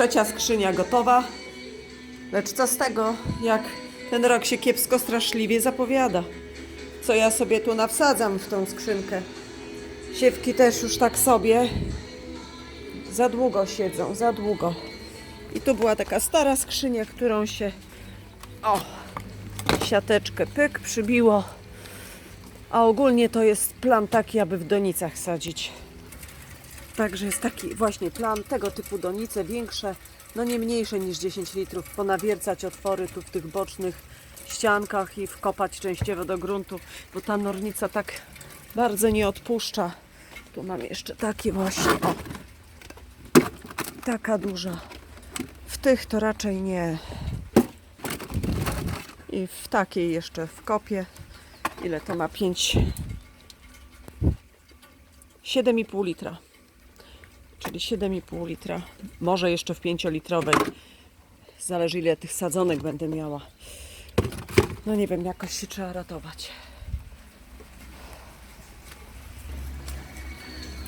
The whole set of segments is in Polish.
trzecia skrzynia gotowa. Lecz co z tego, jak ten rok się kiepsko straszliwie zapowiada? Co ja sobie tu nawsadzam w tą skrzynkę? Siewki też już tak sobie. Za długo siedzą, za długo. I tu była taka stara skrzynia, którą się. O! Siateczkę pyk przybiło. A ogólnie to jest plan taki, aby w donicach sadzić. Także jest taki właśnie plan, tego typu donice, większe, no nie mniejsze niż 10 litrów, ponawiercać otwory tu w tych bocznych ściankach i wkopać częściowo do gruntu, bo ta nornica tak bardzo nie odpuszcza. Tu mam jeszcze takie właśnie, o, taka duża. W tych to raczej nie. I w takiej jeszcze wkopię. Ile to ma? 5 7,5 litra czyli 7,5 litra. Może jeszcze w 5-litrowej. Zależy ile tych sadzonek będę miała. No nie wiem, jakoś się trzeba ratować.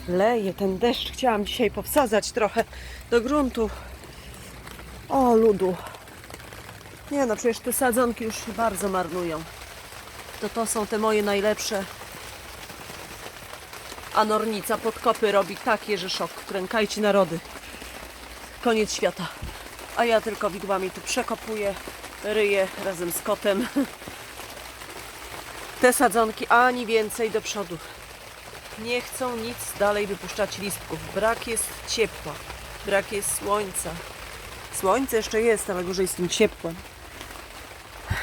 Leje ten deszcz. Chciałam dzisiaj powsadzać trochę do gruntu. O, ludu. Nie no, przecież te sadzonki już się bardzo marnują. To to są te moje najlepsze a nornica pod kopy robi takie, że szok. Krękajcie narody. Koniec świata. A ja tylko widłami tu przekopuję, ryję razem z kotem. Te sadzonki ani więcej do przodu. Nie chcą nic dalej wypuszczać listków. Brak jest ciepła. Brak jest słońca. Słońce jeszcze jest, ale gorzej z tym ciepłem.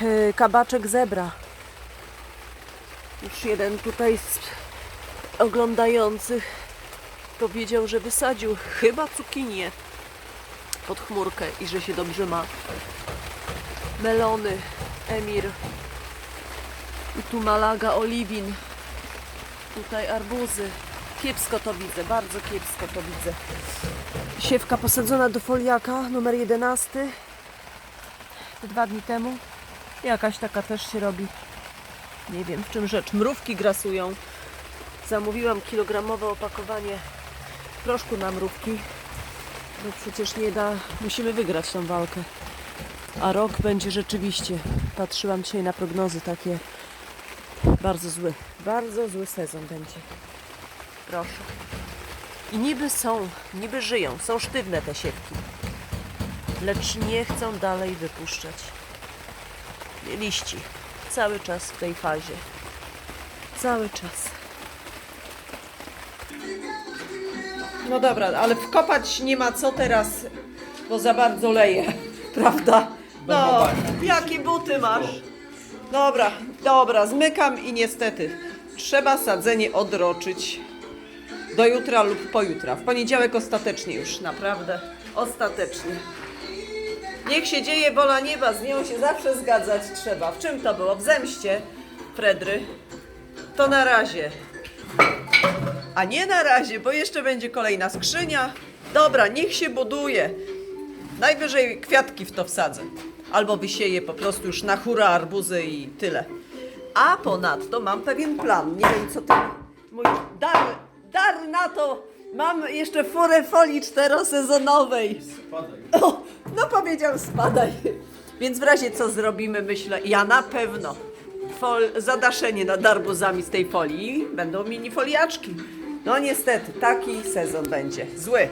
Yy, Kabaczek zebra. Już jeden tutaj oglądających powiedział, że wysadził chyba cukinię pod chmurkę i że się dobrze ma. Melony, emir. I tu malaga, oliwin. Tutaj arbuzy. Kiepsko to widzę, bardzo kiepsko to widzę. Siewka posadzona do foliaka, numer 11. Dwa dni temu. Jakaś taka też się robi. Nie wiem w czym rzecz. Mrówki grasują. Zamówiłam kilogramowe opakowanie proszku na mrówki. No przecież nie da, musimy wygrać tą walkę. A rok będzie rzeczywiście, patrzyłam dzisiaj na prognozy takie bardzo zły. Bardzo zły sezon będzie. Proszę. I niby są, niby żyją, są sztywne te siewki. Lecz nie chcą dalej wypuszczać liści. Cały czas w tej fazie. Cały czas. No dobra, ale wkopać nie ma co teraz, bo za bardzo leje, prawda? No, jakie buty masz? Dobra, dobra, zmykam i niestety trzeba sadzenie odroczyć do jutra lub pojutra. W poniedziałek ostatecznie już, naprawdę, ostatecznie. Niech się dzieje wola nieba, z nią się zawsze zgadzać trzeba. W czym to było? W zemście, Fredry. To na razie. A nie na razie, bo jeszcze będzie kolejna skrzynia. Dobra, niech się buduje. Najwyżej kwiatki w to wsadzę. Albo wysieję po prostu już na hura arbuzy i tyle. A ponadto mam pewien plan. Nie wiem co ten mój dar, dar na to. Mam jeszcze furę folii czterosezonowej. O, no powiedział spadaj. Więc w razie co zrobimy, myślę, ja na pewno fol, zadaszenie nad arbuzami z tej folii będą mini foliaczki. No niestety, taki sezon będzie. Zły.